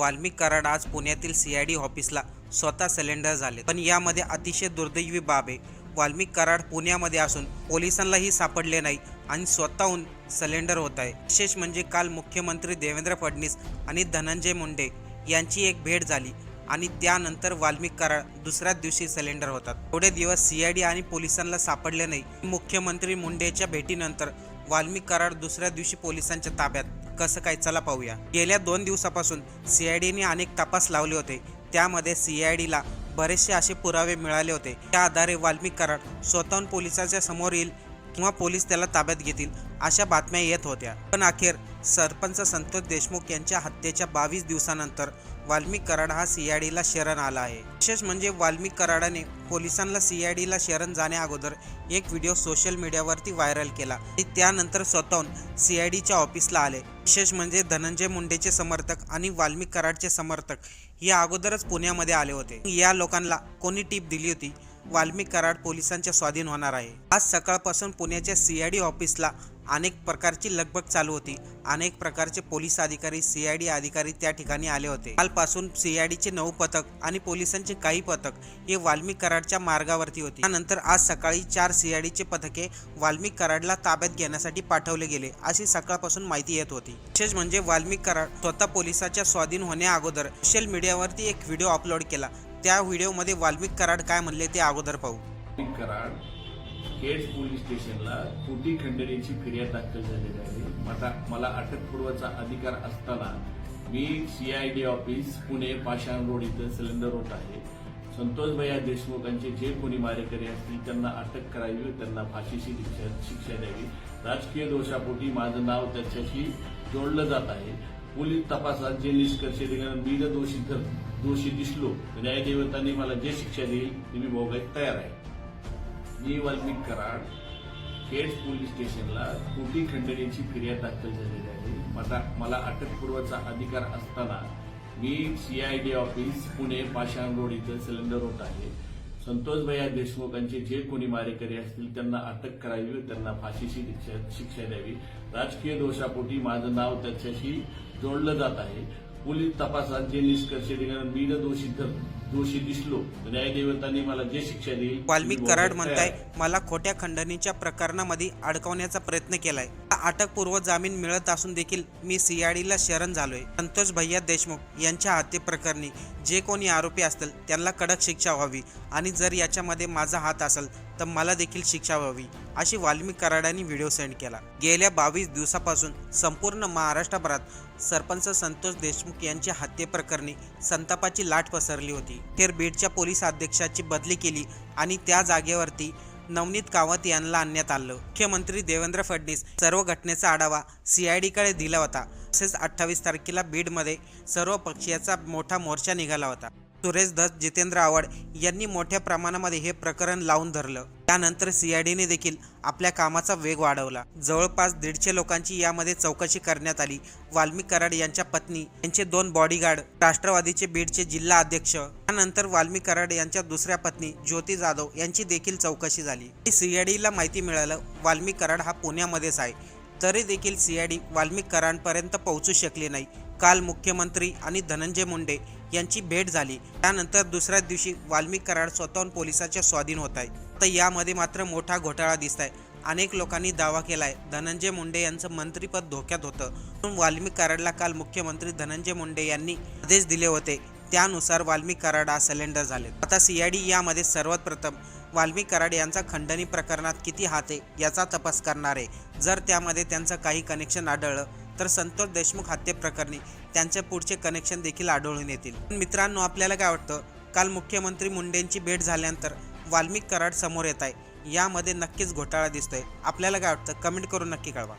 वाल्मिक कराड आज पुण्यातील सीआयडी ऑफिसला स्वतः सिलेंडर झाले पण यामध्ये अतिशय दुर्दैवी बाब आहे. वाल्मिक कराड पुण्यामध्ये असून पोलिसांनाही सापडले नाही आणि स्वतःहून सिलेंडर होत आहे. विशेष म्हणजे काल मुख्यमंत्री देवेंद्र फडणवीस आणि धनंजय मुंडे यांची एक भेट झाली आणि त्यानंतर वाल्मिक कराड दुसऱ्याच दिवशी सिलेंडर होतात. थोडे दिवस सीआयडी आणि पोलिसांना सापडले नाही. मुख्यमंत्री मुंडेच्या भेटीनंतर वाल्मिक कराड दुसऱ्या दिवशी पोलिसांच्या ताब्यात कसं काय चला पाहूया. गेल्या दोन दिवसापासून सीआयडीने अनेक तपास लावले होते. त्यामध्ये सीआयडीला बरेचसे असे पुरावे मिळाले होते. त्या आधारे वाल्मिक कराड स्वतःहून पोलिसांच्या समोर येईल किंवा पोलीस त्याला ताब्यात घेतील अशा बातम्या येत होत्या. पण अखेर सरपंच संतोष देशमुख यांच्या हत्येच्या बावीस दिवसानंतर वाल्मिक कराड हा सीआयडीला शरण आला आहे. विशेष म्हणजे वाल्मिक कराडाने पोलिसांना सीआयडीला शरण जाण्या अगोदर एक व्हिडिओ सोशल मीडियावरती व्हायरल केला. आणि त्यानंतर स्वतःहून सीआयडीच्या ऑफिसला आले. विशेष म्हणजे धनंजय मुंडेचे समर्थक आणि वाल्मिक कराडचे समर्थक या अगोदरच पुण्यामध्ये आले होते. या लोकांना कोणी टीप दिली होती? वाल्मिक कराड पोलिसांच्या स्वाधीन होणार आहे. आज सकाळपासून पुण्याच्या सीआयडी ऑफिसला अनेक प्रकारची लगबग चालू होती. अनेक प्रकारचे पोलीस अधिकारी सीआयडी अधिकारी त्या ठिकाणी आले होते. कालपासून सीआयडीचे नऊ पथक आणि पोलिसांचे काही पथक हे वाल्मिक कराडच्या मार्गावरती होते. त्यानंतर आज सकाळी चार सीआयडीचे पथके वाल्मिक कराडला ताब्यात घेण्यासाठी पाठवले गेले अशी सकाळपासून माहिती येत होती. विशेष म्हणजे वाल्मिक कराड स्वतः पोलिसाच्या स्वाधीन होण्या अगोदर सोशल मीडियावरती एक व्हिडिओ अपलोड केला. त्या व्हिडिओमध्ये वाल्मिक कराड काय म्हणले ते अगोदर पाहू. कराड केज पोलीस स्टेशनला तुटी खंडणीची फिर्याद दाखल झालेली आहे. मला मला अटकपूर्वाचा अधिकार असताना मी CID office Pune Pashan road इथं सिलेंडर होत आहे. संतोष भैया देशमुखांचे जे कोणी मारेकरी असतील त्यांना अटक करावी त्यांना फाशीची शिक्षा शिक्षा द्यावी. राजकीय दोषापोटी माझं नाव त्याच्याशी जोडलं जात आहे. पोलीस तपासात जे निष्कर्ष दिल्यानंतर मी जर दोषी जर दोषी दिसलो म्हणजे तर न्यायदेवतांनी मला जे शिक्षा देईल ती मी भोगायला तयार आहे. मी वाल्मिक कराड केट पोलीस स्टेशनला खोटी खंडणीची फिर्याद दाखल झालेली आहे. मला मला अटकपूर्वचा अधिकार असताना मी CID office Pune Pashan road इथं सिलेंडर होत आहे. संतोष भैया देशमुखांचे जे कोणी मारेकरी असतील त्यांना अटक करावी त्यांना फाशीची शिक्षा द्यावी. राजकीय दोषापोटी माझं नाव त्याच्याशी जोडलं जात आहे. पोलीस तपासात जे निष्कर्ष दिल्यानंतर मी दोषी जर दोषी दिसलो तर न्यायदेवतांनी मला जे शिक्षा देईल ती वाल्मिक कराड म्हणताय. मला खोट्या खंडणीच्या प्रकरणामध्ये अडकवण्याचा प्रयत्न केलाय अटकपूर्व जामीन मिळत असून देखील मी सीआयडीला शरण झालोय. संतोष भैया देशमुख यांच्या हत्येप्रकरणी जे कोणी आरोपी असतील त्यांना कडक शिक्षा व्हावी आणि जर याच्यामध्ये माझा हात असेल तर मला देखील शिक्षा व्हावी अशी वाल्मिक कराडांनी व्हिडिओ सेंड केला. गेल्या बावीस दिवसापासून संपूर्ण महाराष्ट्रभरात सरपंच संतोष देशमुख यांच्या हत्येप्रकरणी संतापाची लाट पसरली होती. अखेर बीडच्या पोलीस अध्यक्षाची बदली केली आणि त्या जागेवरती नवनीत कावत यांना आणण्यात आलं. मुख्यमंत्री देवेंद्र फडणवीस सर्व घटनेचा आढावा सीआयडीकडे दिला होता. तसेच अठ्ठावीस तारखेला बीडमध्ये सर्व पक्षीयाचा मोठा मोर्चा निघाला होता. सुरेश धस जितेंद्र आव्हाड यांनी मोठ्या प्रमाणामध्ये हे प्रकरण लावून धरलं. त्यानंतर सीआयडीने देखील आपल्या कामाचा वेग वाढवला. जवळपास दीडशे लोकांची यामध्ये चौकशी करण्यात आली. वाल्मी कराड यांच्या पत्नी यांचे दोन बॉडीगार्ड राष्ट्रवादीचे बीडचे जिल्हा अध्यक्ष त्यानंतर वाल्मी कराड यांच्या दुसऱ्या पत्नी ज्योती जाधव यांची देखील चौकशी झाली. सीआयडीला माहिती मिळालं वाल्मी कराड हा पुण्यामध्येच आहे. तरी देखील सीआयडी वाल्मी कराडांपर्यंत पोहोचू शकली नाही. काल मुख्यमंत्री आणि धनंजय मुंडे यांची भेट झाली. त्यानंतर दुसऱ्याच दिवशी वाल्मिक कराड स्वतःहून पोलिसाच्या स्वाधीन होत आहे तर यामध्ये मात्र मोठा घोटाळा दिसत आहे अनेक लोकांनी दावा केलाय धनंजय मुंडे यांचं मंत्रीपद धोक्यात होतं. म्हणून वाल्मिक कराडला काल मुख्यमंत्री धनंजय मुंडे यांनी आदेश दिले होते. त्यानुसार वाल्मिक कराड आज सिलेंडर झाले आता सीआयडी यामध्ये सर्वात प्रथम वाल्मिक कराड यांचा खंडणी प्रकरणात किती हात आहे याचा तपास करणार आहे. जर त्यामध्ये त्यांचं काही कनेक्शन आढळलं तर संतोष देशमुख हत्येप्रकरणी त्यांचे पुढचे कनेक्शन देखील आढळून येतील. पण मित्रांनो आपल्याला काय वाटतं? काल मुख्यमंत्री मुंडेंची भेट झाल्यानंतर वाल्मिक कराड समोर येत आहे. यामध्ये नक्कीच घोटाळा दिसतोय. आपल्याला काय वाटतं? कमेंट करून नक्की कळवा.